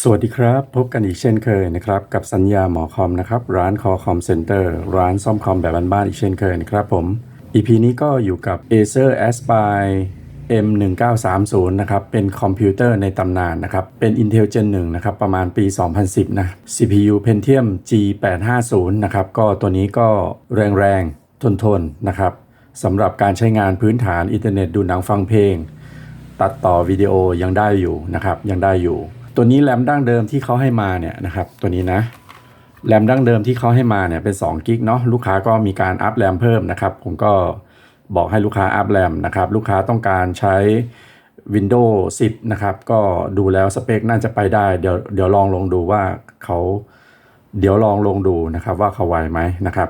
สวัสดีครับ พบกันอีกเช่นเคยนะครับ กับสัญญาหมอคอมนะครับ ร้านคอคอมเซ็นเตอร์ร้านซ่อมคอมแบบบ้านๆอีกเช่นเคยนะครับผม EP นี้ก็อยู่กับ Acer Aspire M1930 นะครับ เป็นคอมพิวเตอร์ในตำนานนะครับ เป็น Intel Gen 1 นะครับ ประมาณปี 2010 นะ CPU Pentium G850 นะครับ ก็ตัวนี้ก็แรงๆ ทนๆ นะครับสำหรับการใช้งานพื้นฐานอินเทอร์เน็ตดูหนังฟังเพลง ตัดต่อวิดีโอยังได้อยู่นะครับ ยังได้อยู่ ตัวนี้แรมดั้งเดิมที่เขาให้มาเนี่ยนะครับ ตัวนี้นะแรมดั้งเดิมที่เขาให้มาเนี่ยเป็น2กิกเนาะลูกค้าก็มีการอัพแรมเพิ่มนะครับ ผมก็บอกให้ลูกค้าอัพแรมนะครับ ลูกค้าต้องการใช้ Windows 10 นะครับ ก็ดูแล้วสเปคน่าจะไปได้ เดี๋ยวเดี๋ยวลองลงดูว่าเขาเดี๋ยวลองลงดูนะครับว่าเขาไหวไหมนะครับ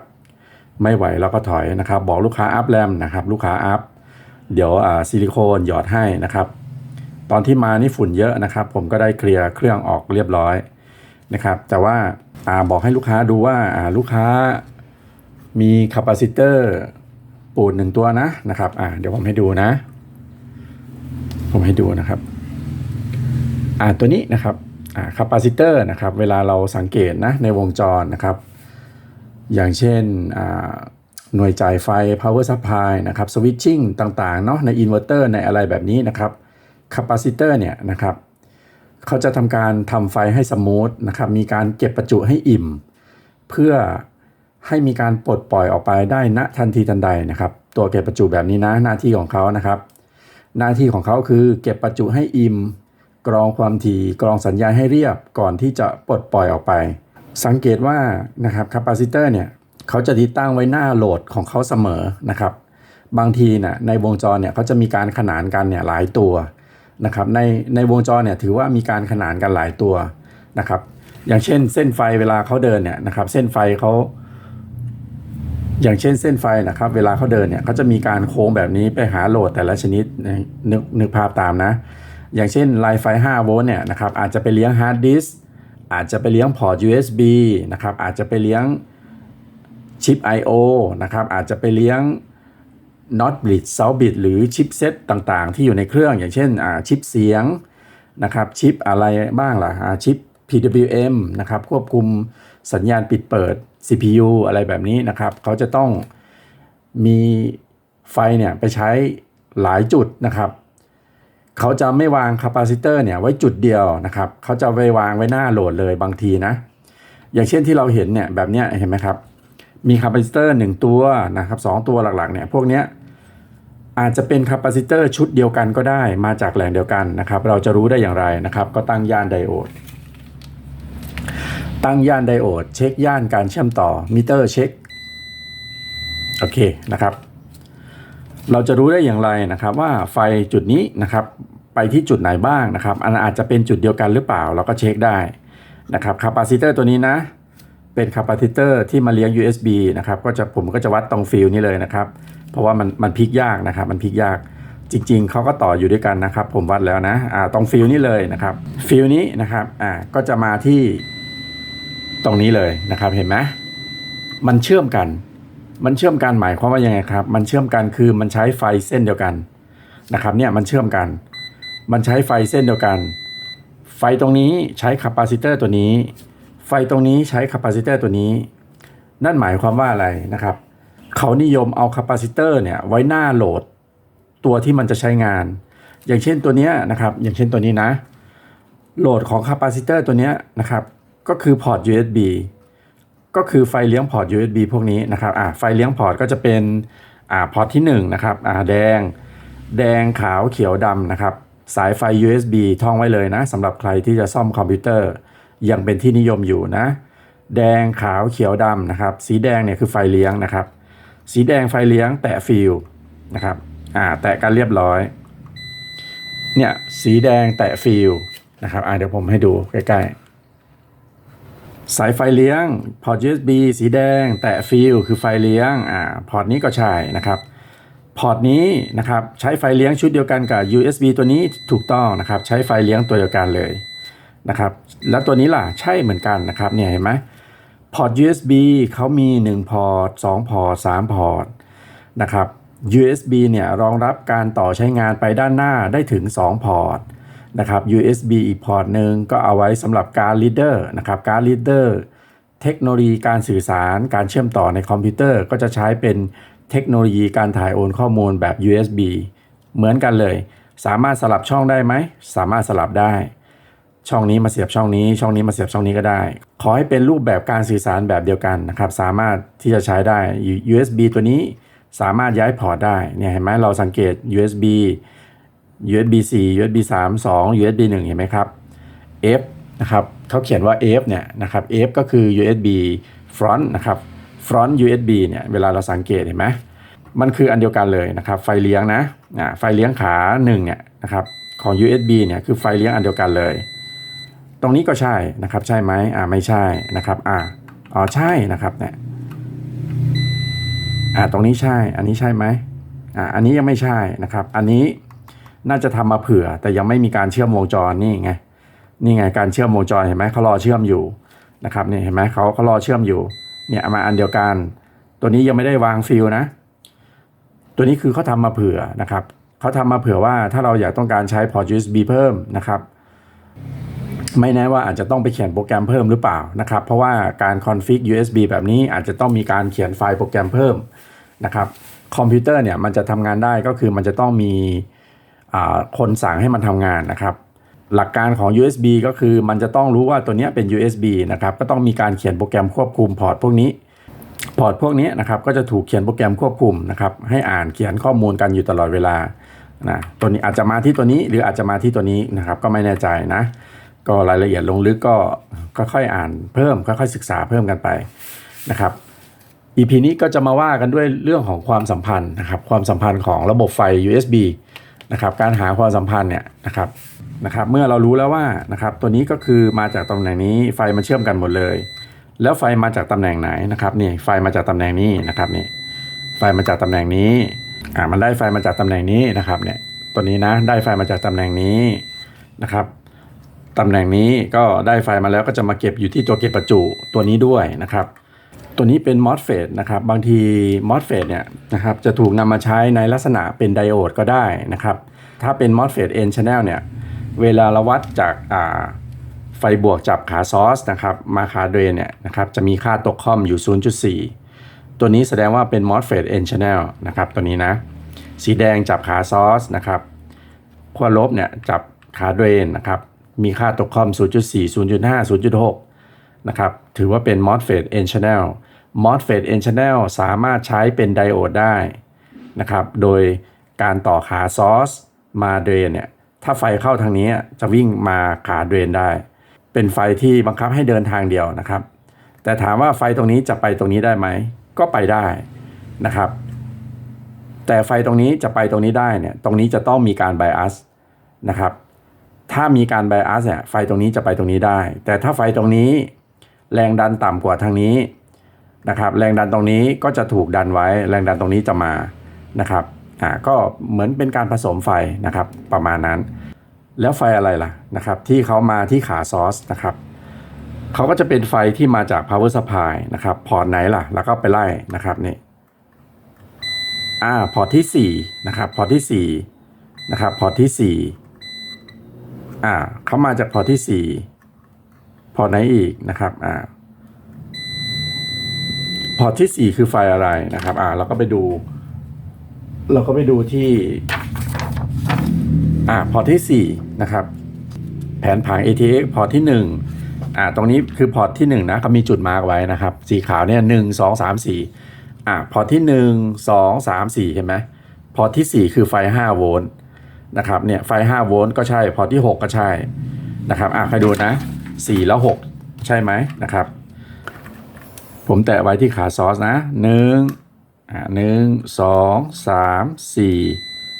ไม่ไหวเราก็ถอยนะครับ บอกลูกค้าอัพแรมนะครับ ลูกค้าอัพเดี๋ยวอ่าซิลิโคนหยอดให้นะครับ ตอนที่มานี่ฝุ่นเยอะนะครับ ผมก็ได้เคลียร์เครื่องออกเรียบร้อยนะครับ แต่ว่าอ่าบอกให้ลูกค้าดูว่าอ่าลูกค้ามีคาปาซิเตอร์ปูดหนึ่งตัวนะนะครับอ่าเดี๋ยวผมให้ดูนะ ผมให้ดูนะครับอ่าตัวนี้นะครับอ่าคาปาซิเตอร์นะครับ เวลาเราสังเกตนะในวงจรนะครับ อย่างเช่นอ่าหน่วยจ่ายไฟ power supply นะครับ switching ต่างๆเนาะในอินเวอร์เตอร์ในอะไรแบบนี้นะครับ คาปาซิเตอร์เนี่ยนะครับเขาจะทำการทำไฟให้สมูทนะครับมีการเก็บประจุให้อิ่ม เพื่อให้มีการปลดปล่อยออกไปได้ณทันทีทันใดนะครับ ตัวเก็บประจุแบบนี้นะหน้าที่ของเขานะครับ หน้าที่ของเขาคือเก็บประจุให้อิ่ม กรองความถี่กรองสัญญาณให้เรียบก่อนที่จะปลดปล่อยออกไป สังเกตว่านะครับคาปาซิเตอร์เนี่ยเขาจะติดตั้งไว้หน้าโหลดของเขาเสมอนะครับ บางทีเนี่ยในวงจรเนี่ยเขาจะมีการขนานกันเนี่ยหลายตัว นะครับในในวงจรเนี่ยถือว่ามีการขนานกันหลายตัวนะครับ อย่างเช่นเส้นไฟเวลาเขาเดินเนี่ยนะครับเส้นไฟเขาอย่างเช่นเส้นไฟนะครับ เวลาเขาเดินเนี่ยเขาจะมีการโค้งแบบนี้ไปหาโหลดแต่ละชนิดนะนึกนึกภาพตามนะ อย่างเช่นไลน์ไฟ 5 โวลต์เนี่ยนะครับอาจจะไปเลี้ยงฮาร์ดดิสก์อาจจะไปเลี้ยงพอร์ต USB นะครับอาจจะไปเลี้ยงชิป I/O นะครับอาจจะไปเลี้ยง Not Bridge South Bridge หรือชิปเซตต่างๆ ที่อยู่ในเครื่องอย่างเช่นชิปเสียงนะครับชิปอะไรบ้างล่ะชิป PWM นะครับควบคุมสัญญาณปิดเปิด CPU อะไรแบบนี้นะครับ เขาจะต้องมีไฟเนี่ยไปใช้หลายจุดนะครับ เขาจะไม่วางคาปาซิเตอร์เนี่ยไว้จุดเดียวนะครับ เขาจะไปวางไว้หน้าโหลดเลยบางทีนะ อย่างเช่นที่เราเห็นเนี่ยแบบเนี้ยเห็นไหมครับ มีคาปาซิเตอร์หนึ่งตัวนะครับสองตัวหลักๆเนี่ยพวกเนี้ยอาจจะเป็นคาปาซิเตอร์ชุดเดียวกันก็ได้มาจากแหล่งเดียวกันนะครับ เราจะรู้ได้อย่างไรนะครับ ก็ตั้งย่านไดโอด ตั้งย่านไดโอด เช็คย่านการเชื่อมต่อมิเตอร์เช็คโอเคนะครับ เราจะรู้ได้อย่างไรนะครับว่าไฟจุดนี้นะครับไปที่จุดไหนบ้างนะครับอันอาจจะเป็นจุดเดียวกันหรือเปล่า เราก็เช็คได้นะครับคาปาซิเตอร์ตัวนี้นะ เป็นคาปาซิเตอร์ที่มาเลี้ยง USB นะครับก็จะผมก็จะวัดตรงฟิลนี้เลยนะครับเพราะว่ามันมันพลิกยากนะครับมันพลิกยากจริงๆ เขาก็ต่ออยู่ด้วยกันนะครับ ผมวัดแล้วนะอ่าตรงฟิลนี้เลยนะครับฟิลนี้นะครับอ่าก็จะมาที่ตรงนี้เลยนะครับเห็นไหมมันเชื่อมกัน มันเชื่อมกันหมายความว่ายังไงครับ มันเชื่อมกันคือมันใช้ไฟเส้นเดียวกันนะครับเนี่ยมันเชื่อมกัน มันใช้ไฟเส้นเดียวกัน ไฟตรงนี้ใช้คาปาซิเตอร์ตัวนี้ ไฟตรงนี้ใช้คาปาซิเตอร์ตัวนี้ นั่นหมายความว่าอะไรนะครับ เขานิยมเอาคาปาซิเตอร์เนี่ยไว้หน้าโหลดตัวที่มันจะใช้งาน อย่างเช่นตัวนี้นะครับ อย่างเช่นตัวนี้นะ โหลดของคาปาซิเตอร์ตัวนี้นะครับ ก็คือพอร์ต USB ก็คือไฟเลี้ยงพอร์ต USB พวกนี้นะครับอ่าไฟเลี้ยงพอร์ตก็จะเป็นอ่าพอร์ตที่1นะครับอ่าแดง แดงขาวเขียวดำนะครับ สายไฟ USB ท่องไว้เลยนะสำหรับใครที่จะซ่อมคอมพิวเตอร์ ยังเป็นที่นิยมอยู่นะ แดงขาวเขียวดำนะครับ สีแดงเนี่ยคือไฟเลี้ยงนะครับ สีแดงไฟเลี้ยงแตะฟิลนะครับอ่าแตะกันเรียบร้อยเนี่ยสีแดงแตะฟิลนะครับอ่าเดี๋ยวผมให้ดูใกล้ๆ สายไฟเลี้ยงพอร์ต USB สีแดงแตะฟิลคือไฟเลี้ยงอ่าพอร์ตนี้ก็ใช่นะครับพอร์ตนี้นะครับใช้ไฟเลี้ยงชุดเดียวกันกับ USB ตัวนี้ถูกต้องนะครับ ใช้ไฟเลี้ยงตัวเดียวกันเลย นะครับ แล้วตัวนี้ล่ะใช่เหมือนกันนะครับเนี่ยเห็นไหมพอร์ต USB เขามี 1 พอร์ต 2 พอร์ต 3 พอร์ตนะครับ USB เนี่ยรองรับการต่อใช้งานไปด้านหน้าได้ถึง 2 พอร์ตนะครับ USB อีกพอร์ตหนึ่งก็เอาไว้สำหรับการ reader นะครับการ reader เทคโนโลยีการสื่อสารการเชื่อมต่อในคอมพิวเตอร์ ก็จะใช้เป็นเทคโนโลยีการถ่ายโอนข้อมูลแบบ USB เหมือนกันเลย สามารถสลับช่องได้ไหม สามารถสลับได้ ช่องนี้มาเสียบช่องนี้ ช่องนี้มาเสียบช่องนี้ก็ได้ ขอให้เป็นรูปแบบการสื่อสารแบบเดียวกันนะครับ สามารถที่จะใช้ได้ USB ตัวนี้สามารถย้ายพอร์ตได้ เนี่ยเห็นไหมเราสังเกต USB USB 4 USB 3 2 USB 1 เห็นไหมครับ F นะครับเขาเขียนว่า F เนี่ยนะครับ F ก็คือ USB front นะครับ front USB เนี่ยเวลาเราสังเกตเห็นไหมมันคืออันเดียวกันเลยนะครับ ไฟเลี้ยงนะไฟเลี้ยงขา1เนี่ยนะครับของ USB เนี่ยคือไฟเลี้ยงอันเดียวกันเลย ตรงนี้ก็ใช่นะครับ ใช่ไหมอ่าไม่ใช่นะครับอ่าอ๋อใช่นะครับเนี่ยอ่าตรงนี้ใช่ อันนี้ใช่ไหมอ่าอันนี้ยังไม่ใช่นะครับ อันนี้น่าจะทำมาเผื่อ แต่ยังไม่มีการเชื่อมวงจรนี่ไงนี่ไงการเชื่อมวงจรเห็นไหมเขารอเชื่อมอยู่นะครับเนี่ยเห็นไหมเขาเขารอเชื่อมอยู่เนี่ยมาอันเดียวกัน ตัวนี้ยังไม่ได้วางฟิลนะ ตัวนี้คือเขาทำมาเผื่อนะครับเขาทำมาเผื่อว่าถ้าเราอยากต้องการใช้พอร์ต USB เพิ่มนะครับ ไม่แน่ว่าอาจจะต้องไปเขียนโปรแกรมเพิ่มหรือเปล่านะครับ เพราะว่าการคอนฟิก USB แบบนี้อาจจะต้องมีการเขียนไฟล์โปรแกรมเพิ่มนะครับคอมพิวเตอร์เนี่ยมันจะทำงานได้ก็คือมันจะต้องมีอ่าคนสั่งให้มันทำงานนะครับหลักการของ USB ก็คือมันจะต้องรู้ว่าตัวนี้เป็น USB นะครับ ก็ต้องมีการเขียนโปรแกรมควบคุมพอร์ตพวกนี้ พอร์ตพวกนี้นะครับก็จะถูกเขียนโปรแกรมควบคุมนะครับ ให้อ่านเขียนข้อมูลกันอยู่ตลอดเวลานะตัวนี้อาจจะมาที่ตัวนี้หรืออาจจะมาที่ตัวนี้นะครับ ก็ไม่แน่ใจนะ ก็รายละเอียดลงลึกก็ค่อยๆอ่านเพิ่มค่อยๆศึกษาเพิ่มกันไปนะครับ EP นี้ก็จะมาว่ากันด้วยเรื่องของความสัมพันธ์นะครับ ความสัมพันธ์ของระบบไฟ USB นะครับ การหาความสัมพันธ์เนี่ยนะครับนะครับเมื่อเรารู้แล้วว่านะครับตัวนี้ก็คือมาจากตำแหน่งนี้ไฟมันเชื่อมกันหมดเลย แล้วไฟมาจากตำแหน่งไหนนะครับนี่ไฟมาจากตำแหน่งนี้นะครับนี่ไฟมาจากตำแหน่งนี้อ่ามันได้ไฟมาจากตำแหน่งนี้นะครับเนี่ยตัวนี้นะได้ไฟมาจากตำแหน่งนี้นะครับ ตำแหน่งนี้ก็ได้ไฟมาแล้วก็จะมาเก็บอยู่ที่ตัวเก็บประจุตัวนี้ด้วยนะครับ ตัวนี้เป็น MOSFET นะครับ บางที MOSFET เนี่ยนะครับจะถูกนำมาใช้ในลักษณะเป็นไดโอดก็ได้นะครับ ถ้าเป็น MOSFET N channel เนี่ย เวลาเราวัดจากาไฟบวกจับขาซอสนะครับมาขาเดรนเนี่ยนะครับจะมีค่าตกค่อมอยู่ 0.4 ตัวนี้แสดงว่าเป็น MOSFET N channel นะครับตัวนี้นะ สีแดงจับขาซอสนะครับขั้วลบเนี่ยจับขาเดรนนะครับ มีค่าตกคอม 0.4 0.5 0.6 นะครับ ถือว่าเป็น MOSFET N channel MOSFET N channel สามารถใช้เป็นไดโอดได้นะครับ โดยการต่อขาซอสมาเดรนเนี่ย ถ้าไฟเข้าทางนี้จะวิ่งมาขาเดรนได้ เป็นไฟที่บังคับให้เดินทางเดียวนะครับ แต่ถามว่าไฟตรงนี้จะไปตรงนี้ได้ไหม ก็ไปได้นะครับ แต่ไฟตรงนี้จะไปตรงนี้ได้เนี่ย ตรงนี้จะต้องมีการไบอัสนะครับ ถ้ามีการไบอัสเนี่ยไฟตรงนี้จะไปตรงนี้ได้ แต่ถ้าไฟตรงนี้แรงดันต่ำกว่าทางนี้นะครับ แรงดันตรงนี้ก็จะถูกดันไว้ แรงดันตรงนี้จะมานะครับอ่าก็เหมือนเป็นการผสมไฟนะครับประมาณนั้น แล้วไฟอะไรล่ะนะครับ ที่เขามาที่ขาซอสนะครับเขาก็จะเป็นไฟที่มาจาก power supply นะครับพอร์ตไหนล่ะ แล้วก็ไปไล่นะครับนี่อ่าพอร์ตที่4นะครับพอร์ตที่4นะครับพอร์ตที่4 อ่าเขามาจากพอร์ตที่พอไหนอีกนะครับอ่าพอร์ตที่คือไฟอะไรนะครับอ่าเราก็ไปดู เราก็ไปดูที่อ่าพอร์ตที่นะครับ แผนผัง ATX พอร์ตที่1อ่าตรงนี้คือพอร์ตที่1นะเขามีจุดมาร์กไว้นะครับ สีขาวเนี่ยหนึ่งสองสามสี่อ่าพอร์ตที่ 1 2 3 4 เห็นไหมพอร์ตที่ 4 คือไฟ 5 โวลต์ นะครับเนี่ยไฟ 5 โวลต์ก็ใช่พอที่ 6 ก็ใช่นะครับอ่าใครดูนะ 4 แล้ว 6 ใช่ไหมนะครับ ผมแตะไว้ที่ขาซอสนะหนึ่งอ่าหนึ่งสองสามสี่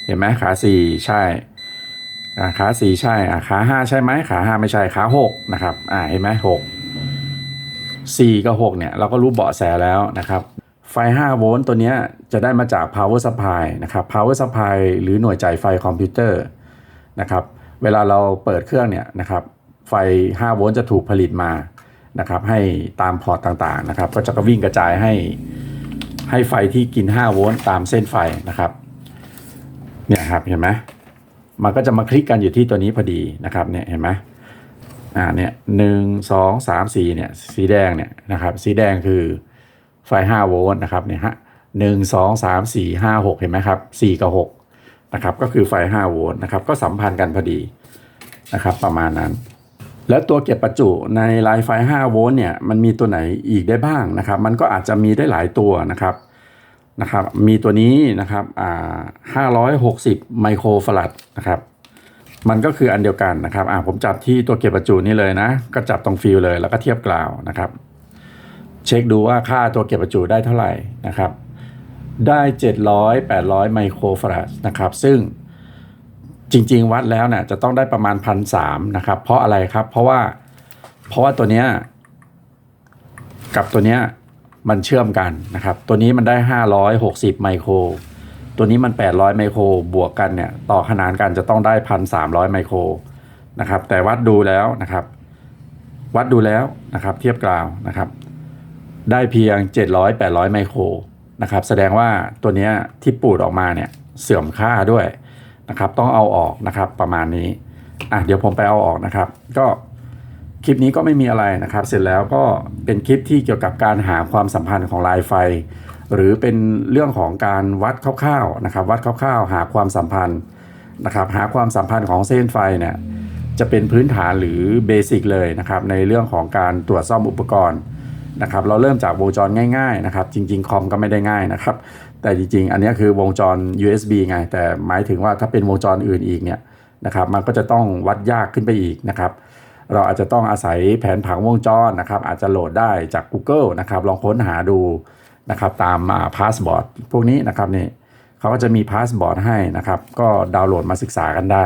เห็นไหมขาสี่ใช่อ่าขาสี่ใช่อ่าขาห้าใช่ไหมขาห้าไม่ใช่ขาหกนะครับอ่าเห็นไหมหกสี่กับหกเนี่ย เราก็รู้เบาะแสแล้วนะครับ ไฟ 5 โวลต์ตัวนี้จะได้มาจาก power supply นะครับ power supply หรือหน่วยจ่ายไฟคอมพิวเตอร์นะครับ เวลาเราเปิดเครื่องเนี่ยนะครับ ไฟ 5 โวลต์จะถูกผลิตมานะครับ ให้ตามพอร์ตต่างๆนะครับ ก็จะก็วิ่งกระจายให้ให้ไฟที่กิน 5 โวลต์ตามเส้นไฟนะครับ เนี่ยครับเห็นไหมมันก็จะมาคลิกกันอยู่ที่ตัวนี้พอดีนะครับ เนี่ยเห็นไหมอ่าเนี่ยหนึ่งสองสามสี่เนี่ย สีแดงเนี่ยนะครับ สีแดงคือ ไฟห้าโวลต์นะครับเนี่ยฮะหนึ่งสองสามสี่ห้าหกเห็นไหมครับสี่กับหกนะครับก็คือไฟห้าโวลต์นะครับก็สัมพันธ์กันพอดีนะครับประมาณนั้น แล้วตัวเก็บประจุในลายไฟ 5 โวลต์เนี่ยมันมีตัวไหนอีกได้บ้างนะครับ มันก็อาจจะมีได้หลายตัวนะครับนะครับมีตัวนี้นะครับอ่า560 ไมโครฟาราดนะครับมันก็คืออันเดียวกันนะครับอ่าผมจับที่ตัวเก็บประจุนี่เลยนะ ก็จับตรงฟิลเลยแล้วก็เทียบกล่าวนะครับ เช็คดูว่าค่าตัวเก็บประจุได้เท่าไหร่นะครับ ได้ 700 800 ไมโครฟาราดนะครับ ซึ่งจริง ๆ วัดแล้วเนี่ยจะต้องได้ประมาณพันสามนะครับ เพราะอะไรครับ เพราะว่าเพราะว่าตัวเนี้ยกับตัวเนี้ยมันเชื่อมกันนะครับ ตัวนี้มันได้ 560 ไมโคร ตัวนี้มัน 800 ไมโคร บวกกันเนี่ยต่อขนานกันจะต้องได้ 1,300 ไมโครนะครับ แต่วัดดูแล้วนะครับ วัดดูแล้วนะครับ เทียบกล่าวนะครับ ได้เพียง 700 800 ไมโครนะครับแสดงว่าตัวนี้ที่ปูดออกมาเนี่ยเสื่อมค่าด้วยนะครับต้องเอาออกนะครับประมาณนี้อะเดี๋ยวผมไปเอาออกนะครับ ก็คลิปนี้ก็ไม่มีอะไรนะครับ เสร็จแล้วก็เป็นคลิปที่เกี่ยวกับการหาความสัมพันธ์ของลายไฟ หรือเป็นเรื่องของการวัดคร่าวๆนะครับ วัดคร่าวๆ หาความสัมพันธ์นะครับ หาความสัมพันธ์ของเส้นไฟเนี่ยจะเป็นพื้นฐานหรือเบสิกเลยนะครับในเรื่องของการตรวจซ่อมอุปกรณ์ นะครับเราเริ่มจากวงจรง่ายๆนะครับจริง ๆ คอมก็ไม่ได้ง่ายนะครับแต่จริงๆ อันนี้คือวงจร USB ไง แต่หมายถึงว่าถ้าเป็นวงจรอื่นอีกเนี่ยนะครับมันก็จะต้องวัดยากขึ้นไปอีกนะครับเราอาจจะต้องอาศัยแผนผังวงจรนะครับอาจจะโหลดได้จาก Google นะครับลองค้นหาดูนะครับตามพาสบอร์ดพวกนี้นะครับนี่เขาก็จะมีพาสบอร์ดให้นะครับก็ดาวน์โหลดมาศึกษากันได้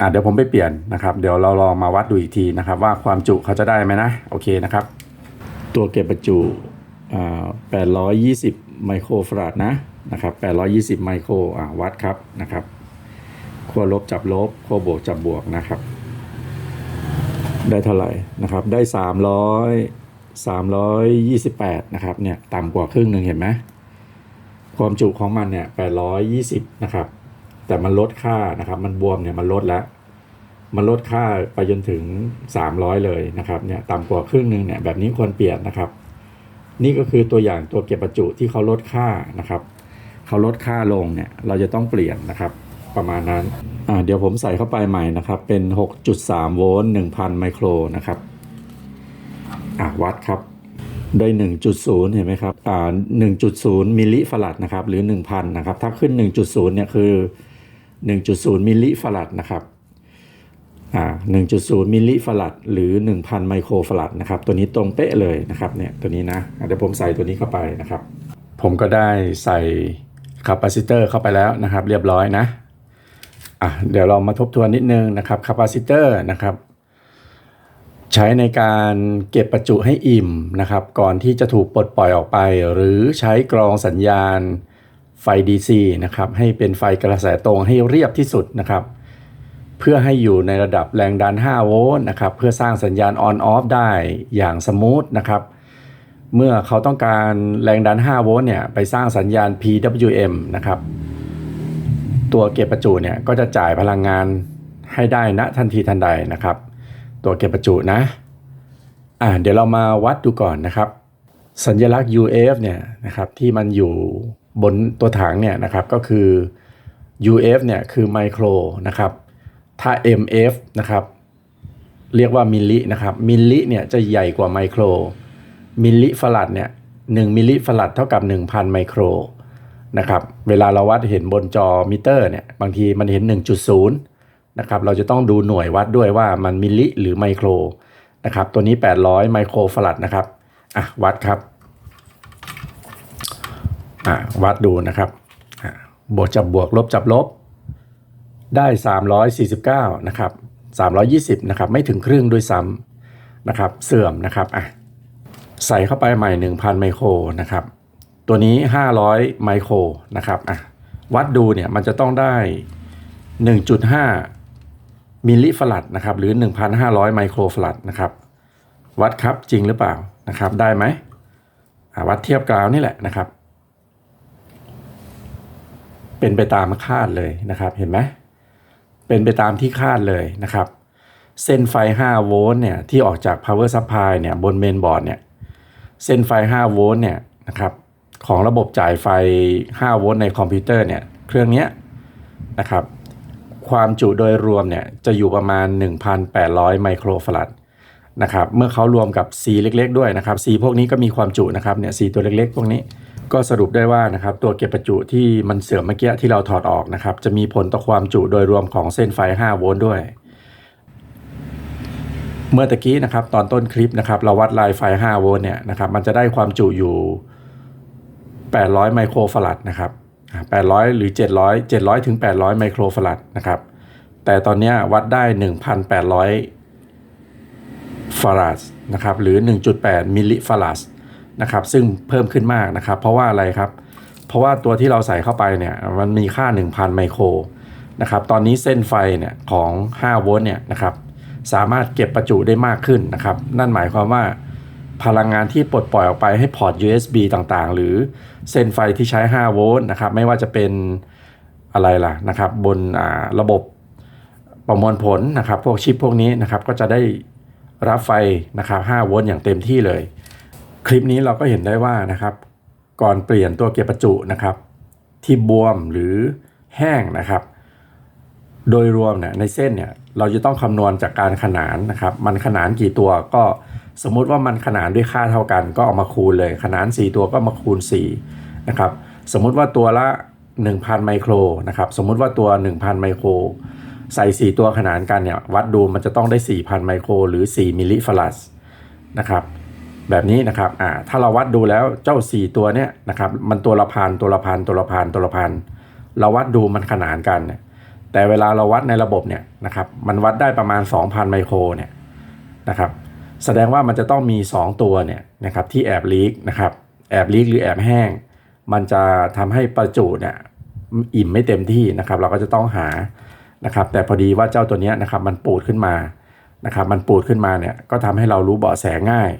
อะเดี๋ยวผมไปเปลี่ยนนะครับ เดี๋ยวเราลองมาวัดดูอีกทีนะครับ ว่าความจุเขาจะได้ไหมนะ โอเคนะครับ ตัวเก็บประจุ820 ไมโครฟาราดนะนะครับ820 ไมโครวัดครับนะครับขั้วลบจับลบขั้วบวกจับบวกนะครับ ได้เท่าไหร่นะครับได้ 300 328 นะครับเนี่ยต่ำกว่าครึ่งหนึ่งเห็นไหมความจุของมันเนี่ย820 นะครับ แต่มันลดค่านะครับ มันบวมเนี่ยมันลดแล้ว มันลดค่าไปจนถึง 300 เลยนะครับเนี่ยต่ำกว่าครึ่งหนึ่งเนี่ยแบบนี้ควรเปลี่ยนนะครับ นี่ก็คือตัวอย่างตัวเก็บประจุที่เขาลดค่านะครับเขาลดค่าลงเนี่ยเราจะต้องเปลี่ยนนะครับประมาณนั้นอ่าเดี๋ยวผมใส่เข้าไปใหม่นะครับ เป็น 6.3 โวลต์ 1,000 ไมโครนะครับอ่าวัดครับได้1.0 เห็นไหมครับอ่า1.0 มิลลิฟาราดนะครับ หรือ 1,000 นะครับ ถ้าขึ้น 1.0 เนี่ยคือ 1.0 มิลลิฟาราดนะครับ 1.0 มิลลิฟาราดหรือ 1,000 ไมโครฟาราดนะครับ ตัวนี้ตรงเป๊ะเลยนะครับเนี่ยตัวนี้นะอะเดี๋ยวผมใส่ตัวนี้เข้าไปนะครับ ผมก็ได้ใส่คาปาซิเตอร์เข้าไปแล้วนะครับ เรียบร้อยนะอะเดี๋ยวเรามาทบทวนนิดนึงนะครับคาปาซิเตอร์นะครับใช้ในการเก็บประจุให้อิ่มนะครับ ก่อนที่จะถูกปลดปล่อยออกไป หรือใช้กรองสัญญาณไฟ DC นะครับให้เป็นไฟกระแสตรงให้เรียบที่สุดนะครับ เพื่อให้อยู่ในระดับแรงดัน 5 โวลต์นะครับ เพื่อสร้างสัญญาณ on off ได้อย่างสมูทนะครับ เมื่อเขาต้องการแรงดัน 5 โวลต์เนี่ย ไปสร้างสัญญาณ PWM นะครับ ตัวเก็บประจุเนี่ยก็จะจ่ายพลังงานให้ได้ณทันทีทันใดนะครับ ตัวเก็บประจุนะ อ่าเดี๋ยวเรามาวัดดูก่อนนะครับ สัญลักษณ์ UF เนี่ยนะครับที่มันอยู่บนตัวถังเนี่ยนะครับก็คือ UF เนี่ยคือไมโครนะครับ ถ้า MF นะครับ เรียกว่ามิลลินะครับ มิลลิเนี่ยจะใหญ่กว่าไมโคร มิลลิฟาราดเนี่ย1มิลลิฟาราดเท่ากับ 1,000 ไมโครนะครับ เวลาเราวัดเห็นบนจอมิเตอร์เนี่ยบางทีมันเห็น 1.0นะครับ เราจะต้องดูหน่วยวัดด้วยว่ามันมิลลิหรือไมโครนะครับ ตัวนี้ 800 ไมโครฟาราดนะครับ อะ วัดครับ อะวัดดูนะครับ บวกจับบวกลบจับลบ ได้ 349 นะครับ 320 นะครับ ไม่ถึงครึ่งด้วยซ้ำนะครับ เสื่อมนะครับอะใส่เข้าไปใหม่ 1,000 ไมโครนะครับ ตัวนี้ 500 ไมโครนะครับอะวัดดูเนี่ยมันจะต้องได้ 1.5 มิลลิฟาราดนะครับ หรือ 1,500 ไมโครฟาราดนะครับ วัดครับจริงหรือเปล่านะครับ ได้ไหมอะวัดเทียบกราวนี่แหละนะครับ เป็นไปตามคาดเลยนะครับ เห็นไหม เป็นไปตามที่คาดเลยนะครับ เส้นไฟ 5 โวลต์เนี่ยที่ออกจาก power supply เนี่ยบนเมนบอร์ดเนี่ยเส้นไฟ 5 โวลต์เนี่ยนะครับของระบบจ่ายไฟ 5 โวลต์ในคอมพิวเตอร์เนี่ยเครื่องนี้นะครับความจุโดยรวมเนี่ยจะอยู่ประมาณ 1,800 ไมโครฟาราดนะครับเมื่อเขารวมกับ C เล็ก ๆ ด้วยนะครับ C พวกนี้ก็มีความจุนะครับเนี่ย C ตัวเล็ก ๆ พวกนี้ ก็สรุปได้ว่านะครับตัวเก็บประจุที่มันเสื่อมเมื่อกี้ที่เราถอดออกนะครับ จะมีผลต่อความจุโดยรวมของเส้นไฟ 5 โวลต์ด้วย เมื่อตะกี้นะครับตอนต้นคลิปนะครับเราวัดลายไฟ 5 โวลต์เนี่ยนะครับมันจะได้ความจุอยู่ 800 ไมโครฟาราดนะครับ 800 หรือ 700 700 ถึง 800 ไมโครฟาราดนะครับ แต่ตอนนี้วัดได้ 1,800 ฟาราดนะครับหรือ 1.8 มิลลิฟาราด นะครับซึ่งเพิ่มขึ้นมากนะครับ เพราะว่าอะไรครับ เพราะว่าตัวที่เราใส่เข้าไปเนี่ยมันมีค่า 1,000 ไมโครนะครับตอนนี้เส้นไฟเนี่ยของ 5 โวลต์เนี่ยนะครับสามารถเก็บประจุได้มากขึ้นนะครับนั่นหมายความว่าพลังงานที่ปลดปล่อยออกไปให้พอร์ต USB ต่างๆ หรือเส้นไฟที่ใช้ 5 โวลต์นะครับไม่ว่าจะเป็นอะไรล่ะนะครับบนระบบประมวลผลนะครับพวกชิปพวกนี้นะครับก็จะได้รับไฟนะครับ5โวลต์อย่างเต็มที่เลย คลิปนี้เราก็เห็นได้ว่านะครับ ก่อนเปลี่ยนตัวเก็บประจุนะครับ ที่บวมหรือแห้งนะครับ โดยรวมเนี่ยในเส้นเนี่ยเราจะต้องคำนวณจากการขนานนะครับ มันขนานกี่ตัวก็สมมุติว่ามันขนานด้วยค่าเท่ากัน ก็เอามาคูณเลย ขนาน 4 ตัวก็มาคูณ4นะครับสมมุติว่าตัวละ 1,000 ไมโครนะครับสมมุติว่าตัว 1,000 ไมโคร ใส่ 4 ตัวขนานกันเนี่ยวัดดูมันจะต้องได้ 4,000 ไมโคร หรือ 4 มิลลิฟาราดนะครับ แบบนี้นะครับอ่าถ้าเราวัดดูแล้วเจ้า 4 ตัวเนี่ยนะครับมันตัวละพันตัวละพันตัวละพันตัวละพันเราวัดดูมันขนานกันเนี่ยแต่เวลาเราวัดในระบบเนี่ยนะครับมันวัดได้ประมาณ 2,000 ไมโครเนี่ยนะครับแสดงว่ามันจะต้องมี 2 ตัวเนี่ยนะครับที่แอบลีกนะครับแอบลีกหรือแอบแห้ง มันจะทำให้ประจุเนี่ยอิ่มไม่เต็มที่นะครับเราก็จะต้องหานะครับแต่พอดีว่าเจ้าตัวเนี้ยนะครับมันปูดขึ้นมานะครับมันปูดขึ้นมาเนี่ยก็ทำให้เรารู้เบาะแสง่าย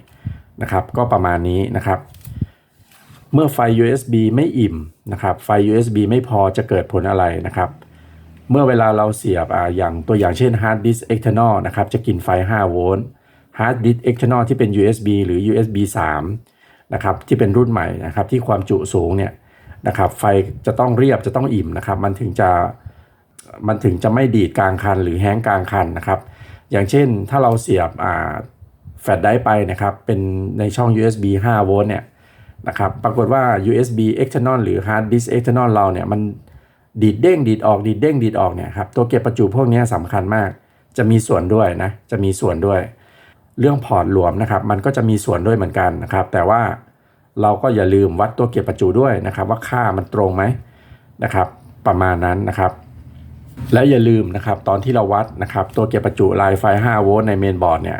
นะครับก็ประมาณนี้นะครับ เมื่อไฟ USB ไม่อิ่มนะครับไฟ USB ไม่พอจะเกิดผลอะไรนะครับ เมื่อเวลาเราเสียบออย่างตัวอย่างเช่น hard disk external นะครับจะกินไฟ 5 โวลต์ hard disk external ที่เป็น USB หรือ USB 3นะครับที่เป็นรุ่นใหม่นะครับที่ความจุสูงเนี่ยนะครับไฟจะต้องเรียบจะต้องอิ่มนะครับมันถึงจะมันถึงจะไม่ดีดกลางคันหรือแห้งกลางคันนะครับ อย่างเช่นถ้าเราเสียบอ่า แฟลชไดร์ไปนะครับ เป็นในช่อง USB 5 โวลต์เนี่ยนะครับ ปรากฏว่า USB external หรือ hard disk external เราเนี่ยมันดีดเด้งดีดออกดีดเด้งดีดออกเนี่ยครับตัวเก็บประจุพวกนี้สำคัญมาก จะมีส่วนด้วยนะจะมีส่วนด้วย เรื่องพอร์ตหลวมนะครับ มันก็จะมีส่วนด้วยเหมือนกันนะครับ แต่ว่าเราก็อย่าลืมวัดตัวเก็บประจุด้วยนะครับ ว่าค่ามันตรงไหมนะครับ ประมาณนั้นนะครับ และอย่าลืมนะครับตอนที่เราวัดนะครับ ตัวเก็บประจุลายไฟ 5 โวลต์ในเมนบอร์ดเนี่ย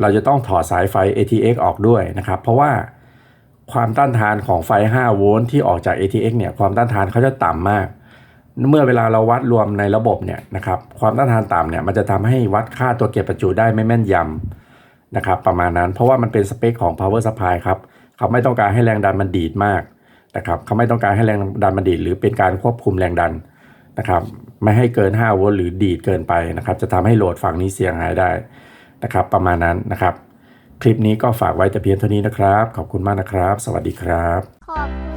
เราจะต้องถอดสายไฟ ATX ออกด้วยนะครับ เพราะว่าความต้านทานของไฟ 5 โวลต์ที่ออกจาก ATX เนี่ยความต้านทานเขาจะต่ำมาก เมื่อเวลาเราวัดรวมในระบบเนี่ยนะครับความต้านทานต่ำเนี่ยมันจะทำให้วัดค่าตัวเก็บประจุได้ไม่แม่นยำนะครับประมาณนั้นเพราะว่ามันเป็นสเปคของ power supply ครับเขาไม่ต้องการให้แรงดันมันดีดมากนะครับเขาไม่ต้องการให้แรงดันมันดีดหรือเป็นการควบคุมแรงดันนะครับไม่ให้เกิน 5 โวลต์หรือดีดเกินไปนะครับจะทำให้โหลดฝั่งนี้เสียหายได้ นะครับ ประมาณนั้นนะครับ คลิปนี้ก็ฝากไว้แต่เพียงเท่านี้นะครับ ขอบคุณมากนะครับ สวัสดีครับขอบ